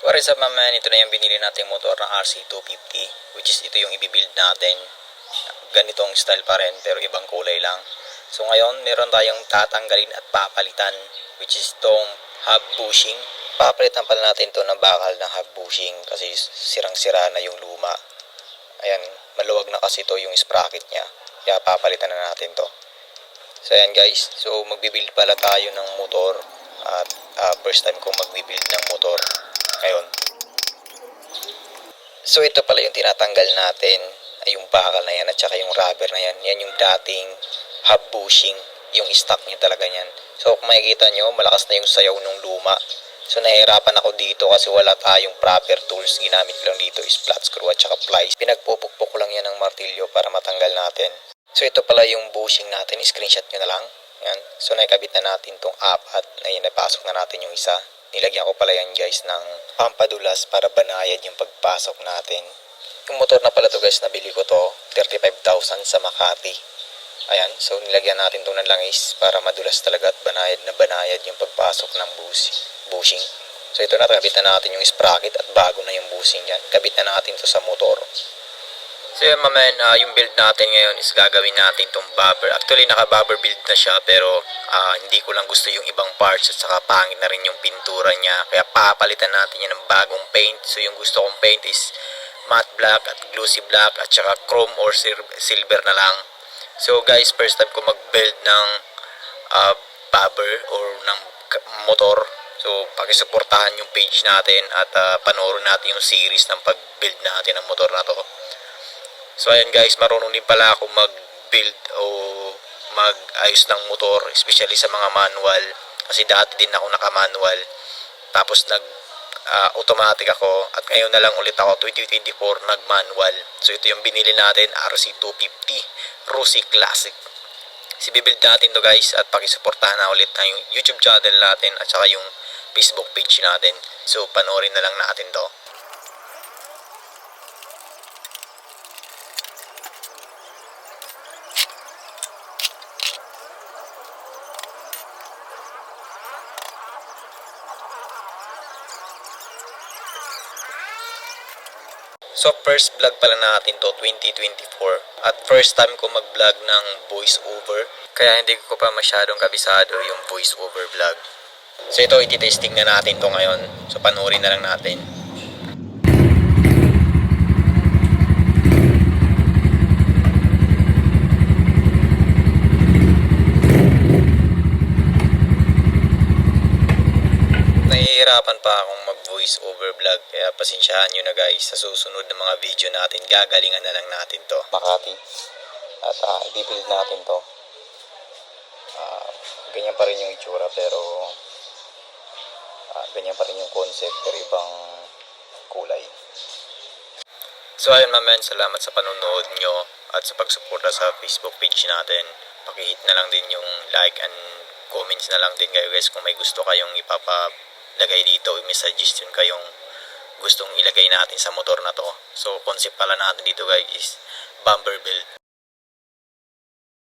What is up mga man, ito na yung binili nating motor na RC250 which is ito yung ibibuild natin. Ganitong style pa rin pero ibang kulay lang. So ngayon meron tayong tatanggalin at papalitan which is tong hub bushing. Papalitan pala natin to ng bakal ng hub bushing kasi sirang-sira na yung luma. Ayan, maluwag na kasi to yung sprocket niya. Kaya papalitan na natin to. So ayan guys, so magbibuild pala tayo ng motor at ah, first time kong magbibuild ng motor ngayon. So ito pala yung tinatanggal natin, ay yung bakal na yan at saka yung rubber na yan. Yan yung dating hub bushing, yung stock niya talaga yan. So kung makikita nyo, malakas na yung sayaw ng luma. So nahihirapan ako dito kasi wala tayong proper tools. Ginamit lang dito is flat screw at saka plies. Pinagpupukpok ko lang yan ng martilyo para matanggal natin. So ito pala yung bushing natin, screenshot nyo na lang. Yan. So nakikabit na natin tong apat na yun, napasok na natin yung isa. Nilagyan ko pala yan guys ng pampadulas para banayad yung pagpasok natin. Yung motor na pala to guys, nabili ko to 35,000 sa Makati. Ayan, so nilagyan natin to ng langis para madulas talaga at banayad na banayad yung pagpasok ng bus bushing. So ito na, kabit na natin yung sprocket at bago na yung bushing yan. Kabit na natin to sa motor. So yun mamen, ah, yung build natin ngayon is gagawin natin tong bobber. Actually naka-bobber build na siya pero ah, hindi ko lang gusto yung ibang parts at saka pangit na rin yung pintura niya. Kaya papalitan natin yan ng bagong paint. So yung gusto kong paint is matte black at glossy black at saka chrome or sil- silver na lang. So guys, first time ko mag-build ng ah, bobber or ng motor. So pakisuportahan yung page natin at uh, panoorin natin yung series ng pag-build natin ng motor na to. So ayan guys, marunong din pala ako mag-build o mag-ayos ng motor, especially sa mga manual. Kasi dati din ako naka-manual. Tapos nag ah, automatic ako at ngayon na lang ulit ako 2024 nag-manual. So ito yung binili natin RC250 Rusi Classic. Si bibuild natin to guys at pakisuportahan na ulit na yung YouTube channel natin at saka yung Facebook page natin. So panoorin na lang natin to. So first vlog pala natin to 2024 at first time ko mag-vlog ng voice over kaya hindi ko pa masyadong kabisado yung voice over vlog. So ito iti-testing na natin to ngayon. So panoorin na lang natin. Nahihirapan pa akong mag-voice over vlog kaya pasensyahan nyo na guys sa susunod na mga video natin gagalingan na lang natin to. Makati. At uh, i-build natin to. Ah, ganyan pa rin yung itsura pero ah, ganyan pa rin yung concept pero ibang kulay. So ayun mamen, salamat sa panonood nyo at sa pagsuporta sa Facebook page natin. Pakihit na lang din yung like and comments na lang din kayo guys kung may gusto kayong ipapalagay dito, may suggestion kayong gustong ilagay natin sa motor na to. So concept pala natin dito guys is bumper build.